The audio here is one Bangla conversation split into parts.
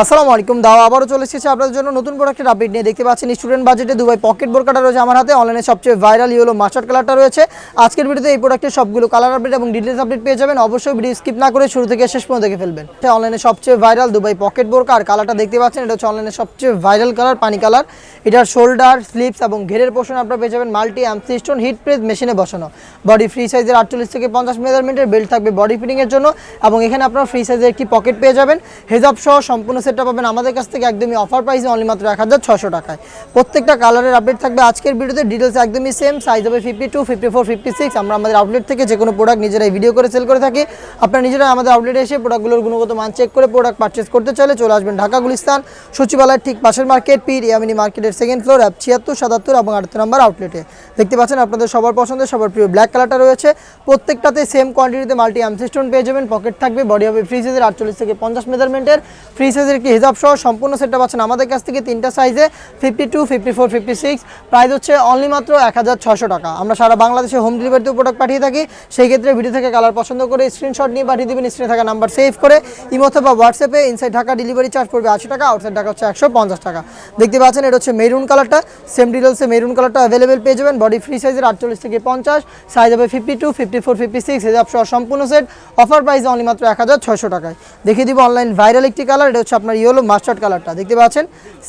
আসসালামু আলাইকুম। দাও, আবারও চলে এসেছে আপনাদের জন্য নতুন প্রোডাক্টের আপডেট নিয়ে। দেখতে পাচ্ছেন স্টুডেন্ট বাজেটে দুবাই পকেট বোরকাটা রয়েছে আমার হাতে। অনলাইনে সবচেয়ে ভাইরাল ইয়েলো মাস্টার্ড কালারটা রয়েছে। আজকের ভিডিওতে এই প্রোডাক্টের সবগুলো কালার আপডেট এবং ডিটেলস আপডেট পেয়ে যাবেন। অবশ্যই ভিডিও স্কিপ না করে শুরু থেকে শেষ পর্যন্ত দেখে ফেলবেন। অনলাইনে সবচেয়ে ভাইরাল দুবাই পকেট বোরকা আর কালারটা দেখতে পাচ্ছেন, এটা হচ্ছে অনলাইনে সবচেয়ে ভাইরাল কালার পানি কালার এটার শোল্ডার স্লিপস এবং ঘেরের পোর্শন আপনারা পেয়ে যাবেন মাল্টি অ্যামসি স্টোন হিট প্রেস মেশিনে বসানো। বডি ফ্রি সাইজের আটচল্লিশ থেকে পঞ্চাশ মেজারমেন্টের বেল্ট থাকবে বডি ফিটিংয়ের জন্য। এবং এখানে আপনারা ফ্রি সাইজের একটি পকেট পেয়ে যাবেন। হেজাব সহ সম্পূর্ণ সেটটা পাবেন আমাদের কাছ থেকে একদমই অফার প্রাইসে অনলি মাত্র এক হাজার ছশো টাকায়। প্রত্যেকটা কালারের আপডেট থাকবে আজকের ভিডিওতে। ডিটেলস একদমই সেম সাইজ হবে fifty two fifty four fifty six আমরা আমাদের আউটলেট থেকে যে কোনো প্রোডাক্ট নিজেরাই ভিডিও করে সেল করে থাকি। আপনারা নিজেরাই আমাদের আউটলেটে এসে প্রোডাক্টগুলোর গুণগত মান চেক করে প্রোডাক্ট পারচেস করতে চাইলে চলে আসবেন ঢাকা, গুলিস্তান, সচিবালয়ের ঠিক পাশের মার্কেট পীর ইয়ামিনী মার্কেটের সেকেন্ড ফ্লোর অ্যাপ ছিয়াত্তর, সাতাত্তর এবং আটাত্তর নম্বর আউটলেটে দেখতে পাচ্ছেন আপনাদের সবার পছন্দের, সবার প্রিয় ব্ল্যাক কালারটা রয়েছে। প্রত্যেকটাতে সেম কোয়ান্টিটিতে মাল্টি অ্যামসিস্টোন পেয়ে যাবেন। পকেট থাকবে বডি হবে ফ্রি সাইজের আটচল্লিশ থেকে পঞ্চাশ মেজারমেন্টের ফ্রি সাইজের একটি হিসাব সহ সম্পূর্ণ সেটটা পাচ্ছেন? আমাদের কাছ থেকে তিনটা সাইজে fifty two fifty four fifty six price হচ্ছে অনলি মাত্র এক হাজার ছশো টাকা। আমরা সারা বাংলাদেশে হোম ডেলিভারিতেও প্রোডাক্ট পাঠিয়ে থাকি। সেই ক্ষেত্রে ভিডিও থেকে কালার পছন্দ করে স্ক্রিনশট নিয়ে পাঠিয়ে দেবেন স্ক্রিনে থাকা নাম্বার সেভ করে। ইমো অথবা হোয়াটসঅ্যাপে ইনসাইড ঢাকা ডেলিভারি চার্জ পড়বে আশি টাকা আউটসাইড ঢাকা হচ্ছে একশো পঞ্চাশ টাকা। দেখতে পাচ্ছেন এটা হচ্ছে মেরুন কালারটা সেম ডিটেলসে মেরুন কালারটা অ্যাভেলেবেল পেয়ে যাবেন। বডি ফ্রি সাইজের আটচল্লিশ থেকে পঞ্চাশ সাইজ হবে fifty two fifty four fifty six হেজাব সহ সম্পূর্ণ সেট অফার প্রাইস অনলি মাত্র এক হাজার ছয়শো টাকায়। দেখিয়ে দিব অনলাইন ভাইরাল একটি কালার এটা হচ্ছে আপনার ইয়েলো মাস্টার্ড কালারটা দেখতে পাচ্ছেন?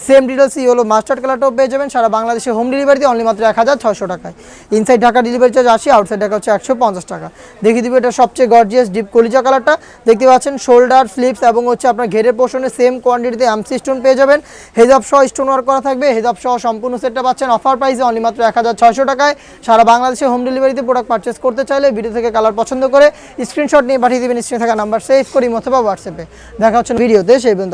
সেম ডিটেলস ইয়েলো মাস্টার্ড কালারটাও পেয়ে যাবেন, সারা বাংলাদেশে হোম ডেলিভারিতে অনলি মাত্র এক হাজার ছশো টাকায়। ইনসাইড ঢাকা ডেলিভারি চার্জ আশি আউটসাইড ঢাকা হচ্ছে একশো পঞ্চাশ টাকা। দেখিয়ে দিব এটা সবচেয়ে গর্জিয়াস ডিপ কলিজা কালারটা দেখতে পাচ্ছেন শোল্ডার ফ্লিপস এবং হচ্ছে আপনার ঘেরের পোর্শনে সেম কোয়ান্টিটিতে এমসি স্টোন পেয়ে যাবেন। হেজাব সহ স্টোন ওয়ার্ক করা থাকবে হেজাব সহ সম্পূর্ণ সেটটা পাচ্ছেন অফার প্রাইসে অনলি মাত্র এক হাজার ছয়শো টাকায়। সারা বাংলাদেশে হোম ডেলিভারিতে প্রোডাক্ট পারচেস করতে চাইলে ভিডিও থেকে কালার পছন্দ করে স্ক্রিনশট নিয়ে পাঠিয়ে দেবেন স্ক্রিনে থাকা নাম্বার সেভ করি অথবা হোয়াটসঅ্যাপে দেখা হচ্ছে ভিডিওতে সেই পর্যন্ত